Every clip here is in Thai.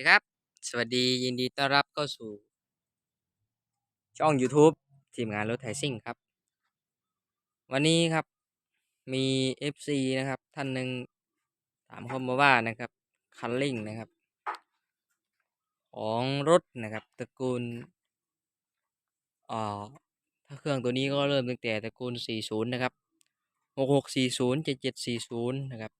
ดีครับ สวัสดียินดีต้อนรับเข้าสู่ ช่อง YouTube ทีมงานรถไถซิ่งครับ วันนี้ครับมี FC นะครับ ท่านหนึ่งถามเข้ามาว่านะครับคันเร่งนะครับ ของรถนะครับตระกูลอ่าถ้าเครื่องตัวนี้ก็เริ่มตั้งแต่ตระกูล 40 นะครับ 6640 7740 นะครับ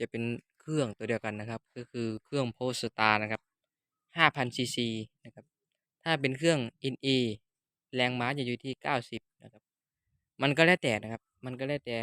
จะเป็น เครื่องตัวเดียวกันนะครับ ก็คือเครื่องโพสตาร์นะครับ5,000ซีซีนะครับ ถ้าเป็นเครื่อง NA แรงม้าจะอยู่ที่ 90 นะครับ มันก็แล้วแต่นะครับ มันก็แล้วแต่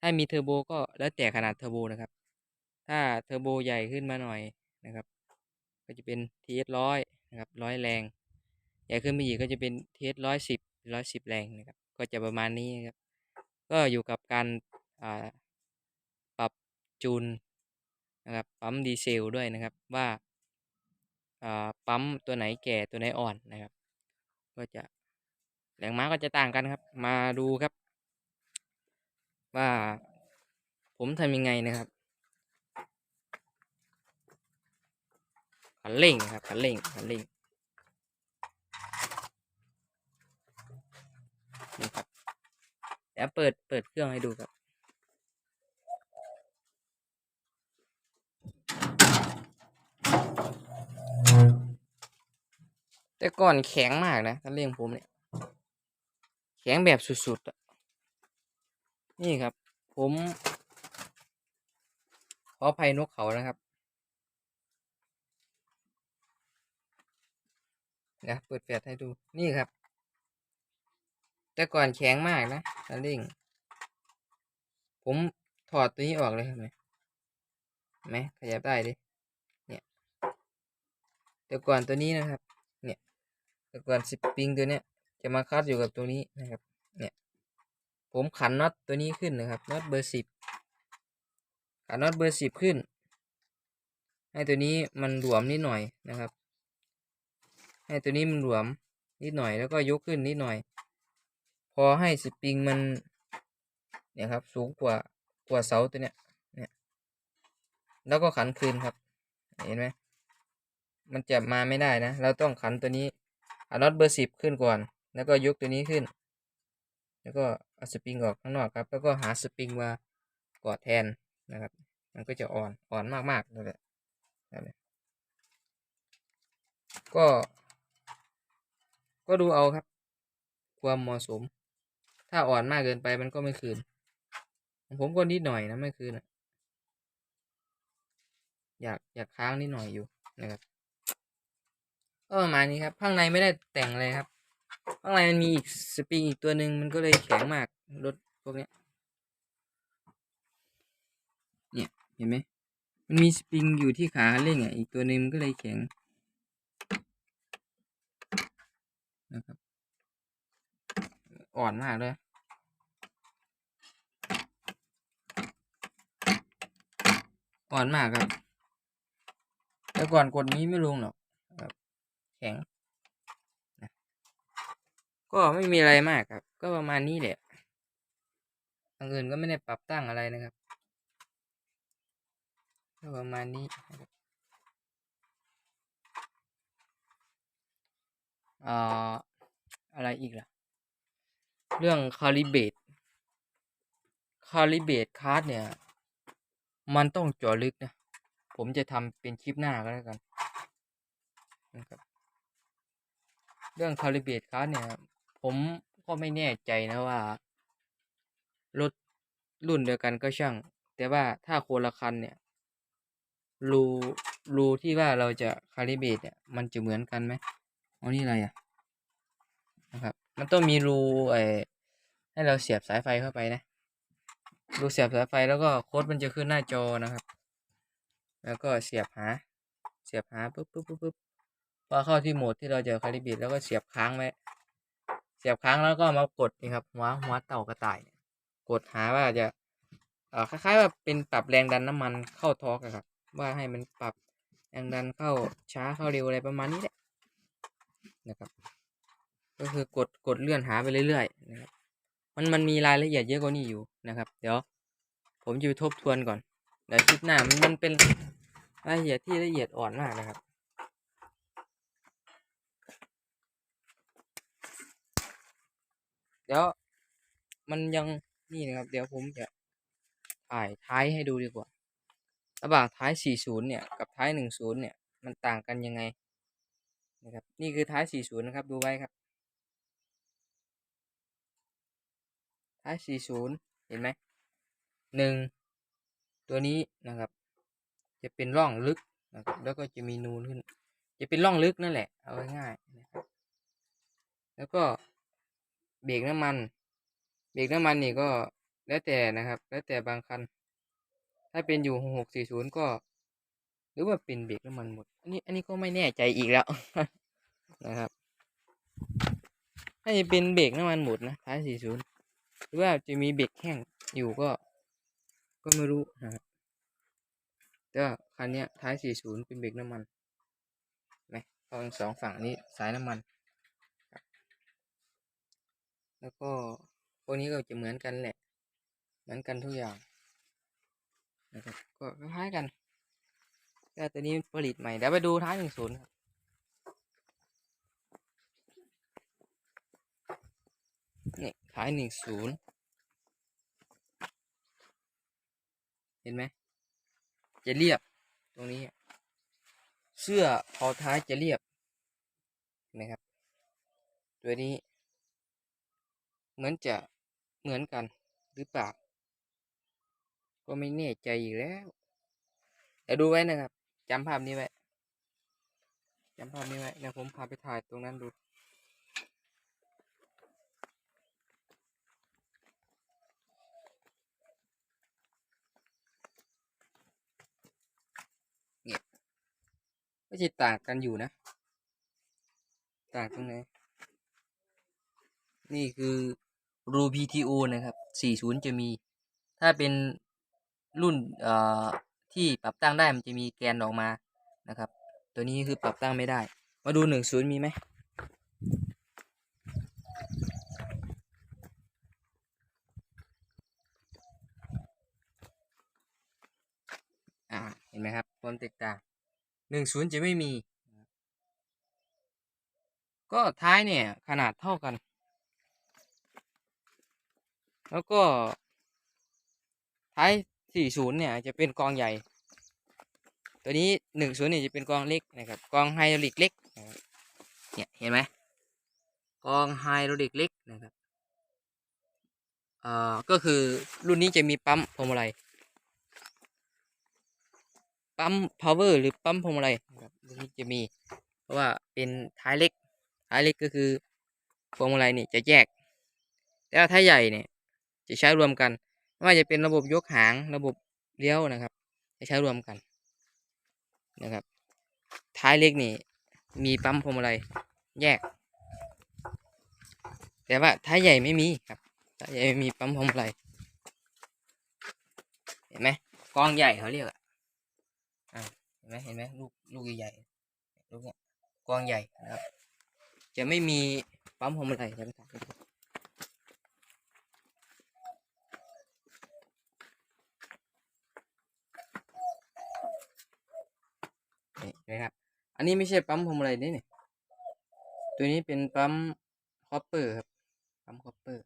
ถ้ามีเทอร์โบก็แล้วแต่ขนาดเทอร์โบนะครับ ถ้าเทอร์โบใหญ่ขึ้นมาหน่อยนะครับ ก็จะเป็น TS 100นะครับ100แรง ใหญ่ขึ้นไปอีกก็จะเป็น TS 110 110แรงนะครับ ก็จะประมาณนี้นะครับ ก็อยู่กับการอ่าปรับจูน นะครับปั๊มดีเซลด้วยนะครับว่าปั๊มตัวไหนแก่ตัวไหนอ่อนนะครับ ก็จะแรงม้าก็จะต่างกันครับ มาดูครับ ว่าผมทำยังไงนะครับคันเร่งครับคันเร่งคันเร่งนี่ครับเดี๋ยวเปิดเปิดเครื่องให้ดูครับ แต่ก่อนแข็งมากนะคันเร่งผมเนี่ย แข็งแบบสุดๆอะนี่ครับ ผมขออภัยนกเขานะครับเดี๋ยวเปิดแฟลชให้ดูนี่ครับ แต่ก่อนแข็งมากนะคันเร่ง ผมถอดตัวนี้ออกเลยครับเนี่ยเห็นไหมขยับได้ดิเนี่ยแต่ก่อนตัวนี้นะครับ แต่ก่อนสปริงตัวเนี้ยจะมาคัดอยู่กับตัวนี้นะครับ เนี่ย ผมขันน็อตตัวนี้ขึ้นนะครับน็อตเบอร์สิบขันน็อตเบอร์สิบขึ้น ให้ตัวนี้มันหลวมนิดหน่อยนะครับ ให้ตัวนี้มันหลวมนิดหน่อยแล้วก็ยกขึ้นนิดหน่อย พอให้สปริงมัน เนี่ยครับ สูงกว่ากว่าเสาตัวเนี้ยเนี่ยแล้วก็ขันคืนครับ เห็นไหมมันจะมาไม่ได้นะ เราต้องขันตัวนี้ เอาน็อตเบอร์สิบขึ้นก่อน แล้วก็ยกตัวนี้ขึ้น แล้วก็เอาสปริงออกข้างนอกครับ แล้วก็หาสปริงมากอดแทนนะครับ มันก็จะอ่อน อ่อนมากๆเลยแหละนั่นแหละก็ ก็ดูเอาครับ ความเหมาะสม ถ้าอ่อนมากเกินไปมันก็ไม่คืนของผมก็นิดหน่อยนะไม่คืนอยากอยากค้างนิดหน่อยอยู่นะครับ ก็ประมาณนี้ครับ ข้างในไม่ได้แต่งเลยครับ ข้างในมันมีอีกสปริงอีกตัวหนึ่งมันก็เลยแข็งมากรถพวกเนี้ยเนี่ยเห็นไหมมันมีสปริงอยู่ที่ขาเร่งอะอีกตัวหนึ่งมันก็เลยแข็งนะครับอ่อนมากเลยอ่อนมากครับ แต่ก่อนกดนี้ไม่ลงหรอก แข็งนะก็ไม่มีอะไรมากครับ ก็ประมาณนี้แหละทางอื่นก็ไม่ได้ปรับตั้งอะไรนะครับก็ประมาณนี้อ่าอะไรอีกล่ะ เรื่องคาลิเบตคาลิเบตคาร์ดเนี่ย มันต้องเจาะลึกนะ ผมจะทำเป็นคลิปหน้าก็แล้วกันนะครับ เรื่องคาลิเบตคาร์ดเนี่ย ผมก็ไม่แน่ใจนะว่ารถรุ่นเดียวกันก็ช่าง แต่ว่าถ้าคนละคันเนี่ย รูรูที่ว่าเราจะคาลิเบตเนี่ยมันจะเหมือนกันไหมอ๋อนี่อะไรอะนะครับ มันต้องมีรูไอให้เราเสียบสายไฟเข้าไปนะรูเสียบสายไฟแล้วก็โค้ดมันจะขึ้นหน้าจอนะครับ แล้วก็เสียบหา เสียบหาปุ๊บปุ๊บปุ๊บปุ๊บ พอเข้าที่โหมดที่เราจะคาลิเบตแล้วก็เสียบค้างไว้เสียบค้างแล้วก็มากดนี่ครับหัวหัวเต่ากระต่าย กดหาว่าจะเอ่อคล้ายๆว่าเป็นปรับแรงดันน้ำมันเข้าทอร์กอะครับ ว่าให้มันปรับแรงดันเข้าช้าเข้าเร็วอะไรประมาณนี้แหละนะครับ ก็คือกดกดเลื่อนหาไปเรื่อยๆนะครับมันมันมีรายละเอียดเยอะกว่านี้อยู่นะครับ เดี๋ยว ผมจะไปทบทวนก่อนเดี๋ยวคลิปหน้ามันมันเป็นรายละเอียดที่ละเอียดอ่อนมากนะครับ เดี๋ยวมันยังนี่นะครับ เดี๋ยวผมจะถ่ายท้ายให้ดูดีกว่า ระหว่างท้าย 40 เนี่ย กับท้าย 10 เนี่ย มันต่างกันยังไงนะครับ นี่คือท้าย 40 นะครับ ดูไว้ครับ ท้าย 40 เห็นไหมหนึ่งตัวนี้นะครับ จะเป็นร่องลึกนะครับ แล้วก็จะมีนูนขึ้น จะเป็นร่องลึกนั่นแหละ เอาง่ายๆนะครับ แล้วก็ เบรกน้ำมัน เบรกน้ำมันนี่ก็แล้วแต่นะครับ แล้วแต่บางคัน ถ้าเป็นอยู่หกสี่ศูนย์ก็ หรือว่าเป็นเบรกน้ำมันหมด อันนี้อันนี้ก็ไม่แน่ใจอีกแล้วนะครับถ้าจะเป็นเบรกน้ำมันหมดนะท้ายสี่ศูนย์หรือว่าจะมีเบรกแห้งอยู่ก็ ก็ไม่รู้นะครับแต่คันนี้ท้ายสี่ศูนย์เป็นเบรกน้ำมันไหมตอนสองฝั่งนี้สายน้ำมัน แล้วก็พวกนี้ก็จะเหมือนกันแหละ เหมือนกันทุกอย่างนะครับก็คล้ายกันแต่ตัวนี้ผลิตใหม่เดี๋ยวไปดูท้ายหนึ่งศูนย์ครับนี่ท้ายหนึ่งศูนย์เห็นไหมจะเรียบตรงนี้ เสื้อพอท้ายจะเรียบเห็นไหมครับ ตัวนี้ เหมือนจะเหมือนกันหรือเปล่า ก็ไม่แน่ใจอีกแล้วเดี๋ยวดูไว้นะครับจำภาพนี้ไว้จำภาพนี้ไว้เดี๋ยวผมพาไปถ่ายตรงนั้นดูเนี่ยก็จะต่างกันอยู่นะ ต่างตรงไหนนี่คือ รู PTO นะครับ 40 จะมี ถ้าเป็นรุ่นเอ่อที่ปรับตั้งได้มันจะมีแกนออกมานะครับ ตัวนี้คือปรับตั้งไม่ได้ มาดู 10 มีไหมอ่าเห็นไหมครับ ความแตกต่าง 10 จะไม่มี ก็ท้ายเนี่ยขนาดเท่ากัน แล้วก็ ท้าย 40 เนี่ย จะเป็นกองใหญ่ ตัวนี้ 10เนี่ยจะเป็นกองเล็กนะครับ กองไฮดรอลิกเล็กเนี่ยเห็นไหมกองไฮดรอลิกเล็กนะครับเอ่อก็คือรุ่นนี้จะมีปั๊มพวงมาลัยปั๊ม power หรือปั๊มพวงมาลัยนะครับรุ่นนี้จะมี เพราะว่าเป็นท้ายเล็กท้ายเล็กก็คือพวงมาลัยนี่จะแยกแต่ว่าท้ายใหญ่เนี่ย จะใช้รวมกัน ไม่ว่าจะเป็นระบบยกหางระบบเลี้ยวนะครับ จะใช้รวมกันนะครับ ท้ายเล็กนี่มีปั๊มพวงมาลัยแยก แต่ว่าท้ายใหญ่ไม่มีครับท้ายใหญ่ไม่มีปั๊มพวงมาลัยเห็นไหมกองใหญ่เขาเรียกอะอ่าเห็นไหมเห็นไหมลูกลูกใหญ่ๆลูกเนี้ยกองใหญ่นะครับ จะไม่มีปั๊มพวงมาลัยเดี๋ยวไปถ่ายให้ดู นี่นไหมครับ อันนี้ไม่ใช่ปั๊มพวงมาลัยนี่นี่ตัวนี้เป็นปั๊มคอปเปอร์ครับ ปั๊มคอปเปอร์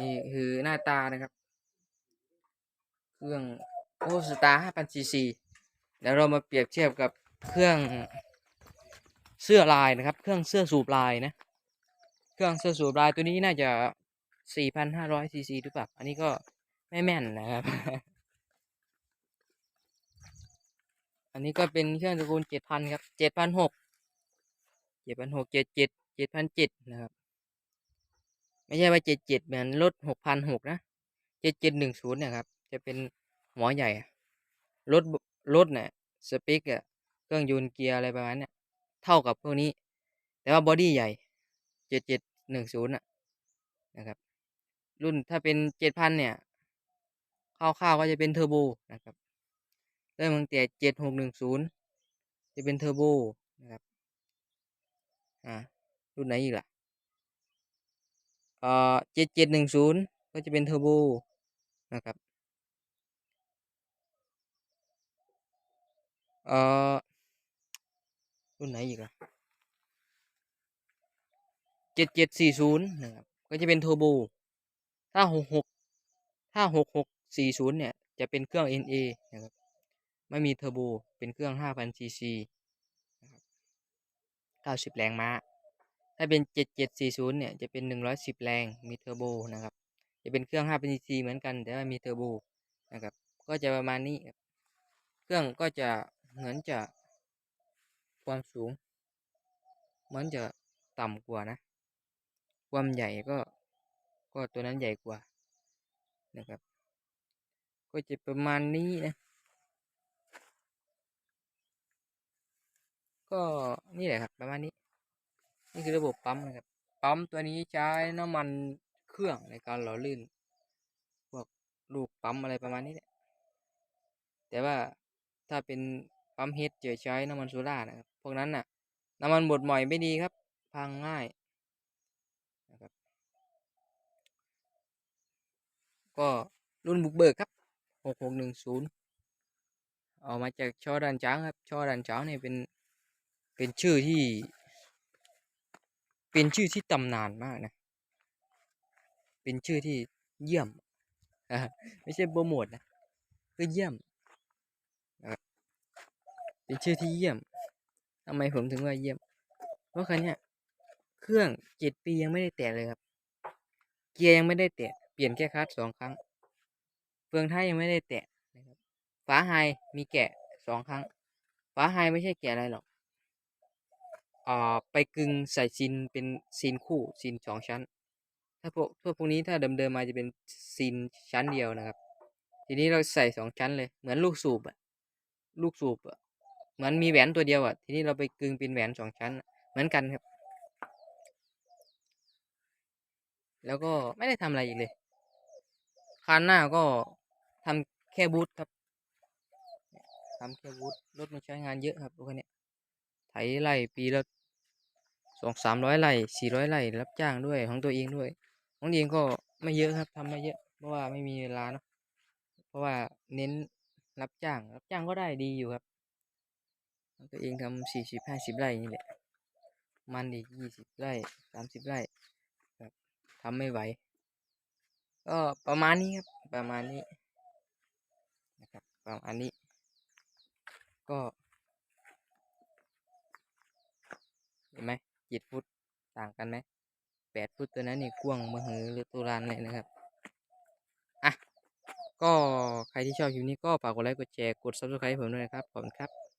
นี่คือหน้าตานะครับ เครื่องโอสตาร์5,000ซีซีแล้วเรามาเปรียบเทียบกับเครื่องเสื้อลายนะครับ เครื่องเสื้อสูบลายนะ เครื่องเสื้อสูบลายตัวนี้น่าจะ 4,500ซีซีหรือเปล่า อันนี้ก็ไม่แม่นนะครับ อันนี้ก็เป็นเครื่องตระกูล7,000ครับ7,600 7,600 77 7,700นหกเจ็ดเจ็ดเจ็ดพันเจ็ดนะครับ ไม่ใช่ว่าเจ็ดเจ็ดเหมือนรถหกพันหกนะเจ็ดเจ็ดหนึ่งศูนย์เนี่ยครับ จะเป็นหัวใหญ่รถรถเนี่ยสเปคอะเครื่องยนต์เกียร์อะไรประมาณเนี้ยเท่ากับพวกนี้ แต่ว่าบอดี้ใหญ่เจ็ดเจ็ดหนึ่งศูนย์ะนะครับ รุ่นถ้าเป็นเจ็ดพันเนี่ยคร่าวๆก็จะเป็นเทอร์โบนะครับ เริ่มตั้งแต่เจ็ดหกหนึ่งศูนย์จะเป็นเทอร์โบนะครับ อ่า รุ่นไหนอีกล่ะ เอ่อเจ็ดเจ็ดหนึ่งศูนย์ก็จะเป็นเทอร์โบนะครับ เอ่อ รุ่นไหนอีกล่ะเจ็ดเจ็ดสี่ศูนย์นะครับ ก็จะเป็นเทอร์โบ ถ้าหกหกถ้าหกหกสี่ศูนย์เนี่ย จะเป็นเครื่อง NA นะครับ ไม่มีเทอร์โบ เป็นเครื่องห้าพันซีซีเก้าสิบแรงม้า ถ้าเป็นเจ็ดเจ็ดสี่ศูนย์เนี่ย จะเป็นหนึ่งร้อยสิบแรง มีเทอร์โบนะครับ จะเป็นเครื่องห้าพันซีซีเหมือนกัน แต่ว่ามีเทอร์โบนะครับ ก็จะประมาณนี้ เครื่องก็จะเหมือนจะความสูง เหมือนจะต่ำกว่านะ ความใหญ่ก็ ก็ตัวนั้นใหญ่กว่านะครับ ก็จะประมาณนี้นะ ก็นี่แหละครับ ประมาณนี้ นี่คือระบบปั๊มนะครับ ปั๊มตัวนี้ใช้น้ำมันเครื่องในการหล่อลื่น พวกลูกปั๊มอะไรประมาณนี้แหละ แต่ว่าถ้าเป็นปั๊มเฮดจะใช้น้ำมันโซล่านะครับ พวกนั้นน่ะ น้ำมันบดหม่อยไม่ดีครับ พังง่ายนะครับ ก็รุ่นบุกเบิกครับหกหกหนึ่งศูนย์ออกมาจากช่อดันจ้างครับช่อดันจ้างเนี่ยเป็น เป็นชื่อที่ เป็นชื่อที่ตำนานมากนะ เป็นชื่อที่เยี่ยมไม่ใช่โปรโมทนะคือเยี่ยมเป็นชื่อที่เยี่ยมทำไมผมถึงว่าเยี่ยม เพราะคันเนี้ยเครื่องเจ็ดปียังไม่ได้แตะเลยครับ เกียร์ยังไม่ได้แตะ เปลี่ยนแค่คลัตช์สองครั้ง เฟืองท้ายยังไม่ได้แตะนะครับ ฝาไฮมีแกะสองครั้ง ฝาไฮไม่ใช่แกะอะไรหรอก อ่าไปกึงใส่ซินเป็นซินคู่ซินสองชั้น ถ้าพวกพวกพวกนี้ถ้าเดิมๆมาจะเป็นซินชั้นเดียวนะครับ ทีนี้เราใส่สองชั้นเลยเหมือนลูกสูบอะลูกสูบอะเหมือนมีแหวนตัวเดียวอะทีนี้เราไปกึงเป็นแหวนสองชั้น เหมือนกันครับ แล้วก็ไม่ได้ทำอะไรอีกเลยคันหน้าก็ทำแค่บูทครับทำแค่บูทรถมันใช้งานเยอะครับรถคันเนี้ยไถไร่ปีละ สองสามร้อยไร่สี่ร้อยไร่รับจ้างด้วยของตัวเองด้วย ของตัวเองก็ไม่เยอะครับทำไม่เยอะ เพราะว่าไม่มีเวลาเนาะเพราะว่าเน้นรับจ้างรับจ้างก็ได้ดีอยู่ครับตัวเองทำสี่สิบห้าสิบไร่นี่แหละ มันอีกยี่สิบไร่สามสิบไร่ครับทำไม่ไหว ก็ประมาณนี้ครับ ประมาณนี้นะครับประมาณนี้ ก็ เห็นไหม เจ็ดฟุตต่างกันไหมแปดฟุตตัวนั้นนี่กว้างมหือหรือตุรานเลยนะครับอะก็ใครที่ชอบคลิปนี้ก็ฝากกดไลค์กดแชร์กด subscribe ผมด้วยนะครับขอบคุณครับ